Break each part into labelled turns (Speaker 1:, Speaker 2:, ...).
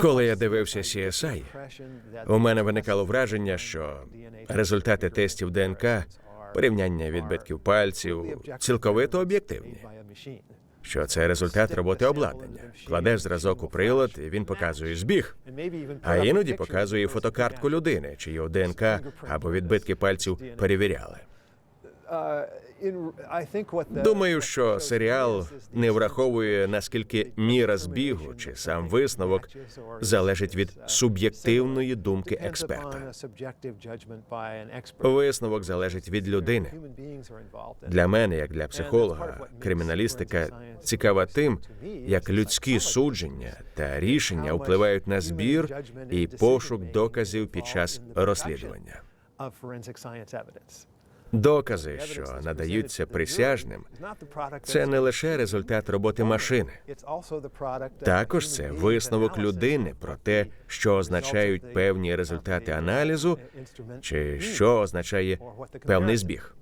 Speaker 1: Коли я дивився CSI, у мене виникало враження, що результати тестів ДНК, порівняння відбитків пальців, цілковито об'єктивні. Що це результат роботи обладнання. Кладеш зразок у прилад, і він показує збіг. А іноді показує фотокартку людини, чию ДНК або відбитки пальців перевіряли. Думаю, що серіал не враховує наскільки міра збігу чи сам висновок залежить від суб'єктивної думки експерта. Висновок залежить від людини. Для мене, як для психолога, криміналістика цікава тим, як людські судження та рішення впливають на збір і пошук доказів під час розслідування. Докази, що надаються присяжним, це не лише результат роботи машини. Також це висновок людини про те, що означають певні результати аналізу, чи що означає певний збіг.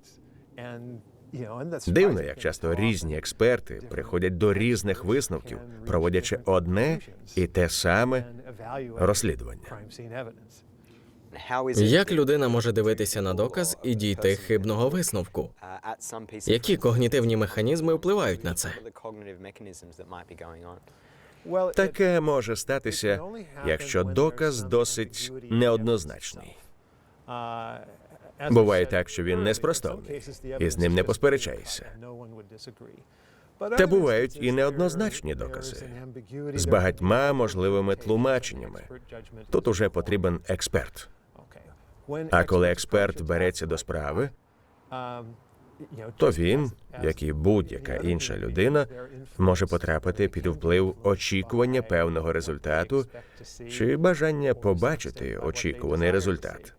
Speaker 1: Дивно, як часто різні експерти приходять до різних висновків, проводячи одне і те саме розслідування.
Speaker 2: Як людина може дивитися на доказ і дійти хибного висновку? Які когнітивні механізми впливають на це?
Speaker 1: Таке може статися, якщо доказ досить неоднозначний. Буває так, що він неспростовний, і з ним не посперечаєшся. Та бувають і неоднозначні докази з багатьма можливими тлумаченнями. Тут уже потрібен експерт. А коли експерт береться до справи, то він, як і будь-яка інша людина, може потрапити під вплив очікування певного результату чи бажання побачити очікуваний результат.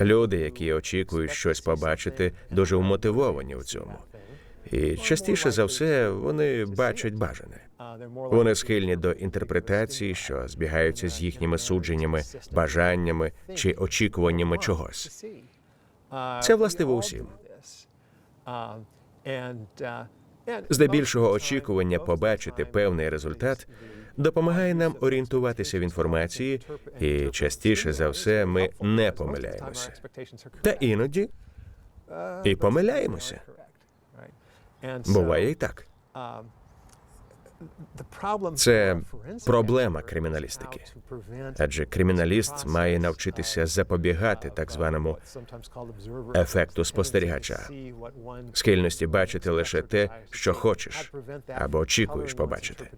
Speaker 1: Люди, які очікують щось побачити, дуже вмотивовані в цьому. І частіше за все вони бачать бажане. Вони схильні до інтерпретації, що збігаються з їхніми судженнями, бажаннями чи очікуваннями чогось. Це властиво усім. Здебільшого очікування побачити певний результат допомагає нам орієнтуватися в інформації, і частіше за все ми не помиляємося. Та іноді і помиляємося. Буває і так. Це проблема криміналістики. Адже криміналіст має навчитися запобігати так званому ефекту спостерігача, схильності бачити лише те, що хочеш або очікуєш побачити.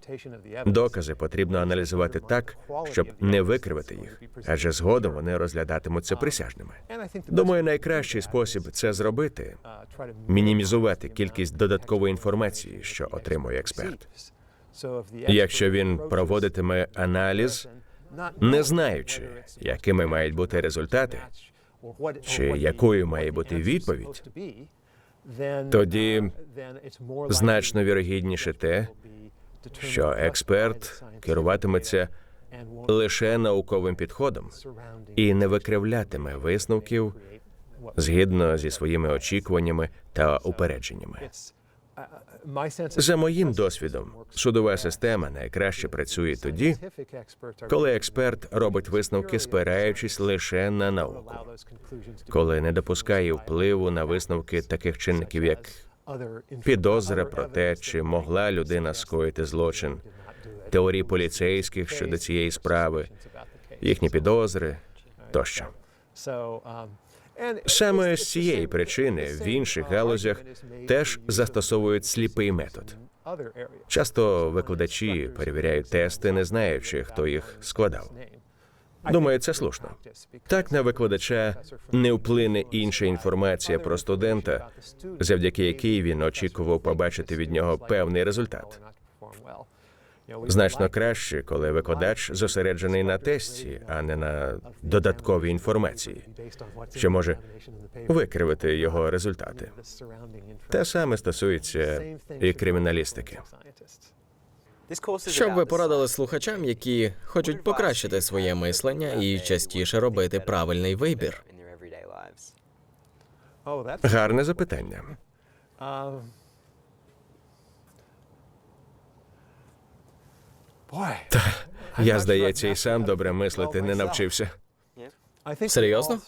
Speaker 1: Докази потрібно аналізувати так, щоб не викривити їх, адже згодом вони розглядатимуться присяжними. Думаю, найкращий спосіб це зробити мінімізувати кількість додаткової інформації, що отримує експерт. Якщо він проводитиме аналіз, не знаючи, якими мають бути результати, чи якою має бути відповідь, тоді значно вірогідніше те, що експерт керуватиметься лише науковим підходом і не викривлятиме висновків згідно зі своїми очікуваннями та упередженнями. За моїм досвідом, судова система найкраще працює тоді, коли експерт робить висновки, спираючись лише на науку, коли не допускає впливу на висновки таких чинників, як підозра про те, чи могла людина скоїти злочин, теорії поліцейських щодо цієї справи, їхні підозри тощо. Саме з цієї причини в інших галузях теж застосовують сліпий метод. Часто викладачі перевіряють тести, не знаючи, хто їх складав. Думаю, це слушно. Так на викладача не вплине інша інформація про студента, завдяки якій він очікував побачити від нього певний результат. Значно краще, коли викладач зосереджений на тесті, а не на додатковій інформації, що може викривити його результати. Те саме стосується і криміналістики.
Speaker 2: Що б ви порадили слухачам, які хочуть покращити своє мислення і частіше робити правильний вибір?
Speaker 1: Гарне запитання. Я, здається, і сам добре мислити не навчився.
Speaker 2: Серйозно?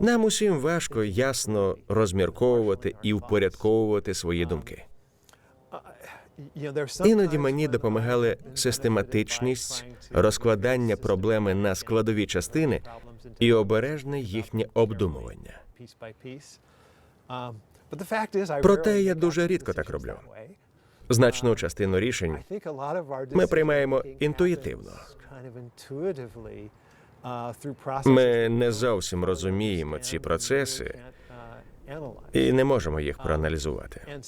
Speaker 1: Нам усім важко ясно розмірковувати і впорядковувати свої думки. Іноді мені допомагали систематичність, розкладання проблеми на складові частини і обережне їхнє обдумування.
Speaker 3: Проте я дуже рідко так роблю.
Speaker 1: Значну частину рішень
Speaker 3: Ми приймаємо інтуїтивно.
Speaker 1: ми не зовсім розуміємо ці процеси і не можемо їх проаналізувати.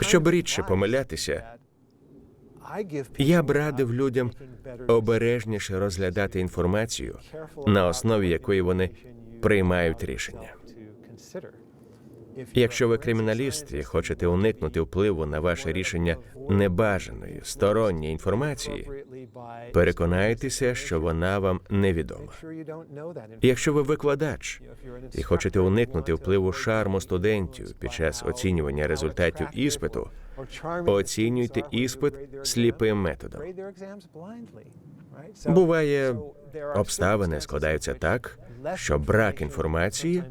Speaker 3: Щоб рідше помилятися,
Speaker 1: Я б радив людям обережніше розглядати інформацію, на основі якої вони приймають рішення. Якщо ви криміналіст і хочете уникнути впливу на ваше рішення небажаної сторонньої інформації, переконайтеся, що вона вам невідома. Якщо ви викладач і хочете уникнути впливу шарму студентів під час оцінювання результатів іспиту, оцінюйте іспит сліпим методом. Буває, обставини складаються так, що брак інформації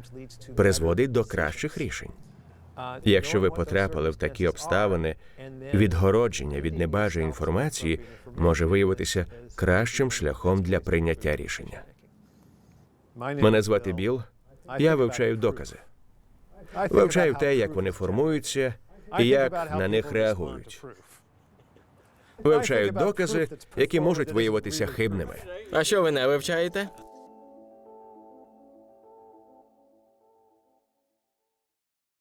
Speaker 1: призводить до кращих рішень. Якщо ви потрапили в такі обставини, відгородження від небажаної інформації може виявитися кращим шляхом для прийняття рішення. Мене звати Біл. Я вивчаю докази. Вивчаю те, як вони формуються і як на них реагують. Вивчаю докази, які можуть виявитися хибними.
Speaker 2: А що ви не вивчаєте?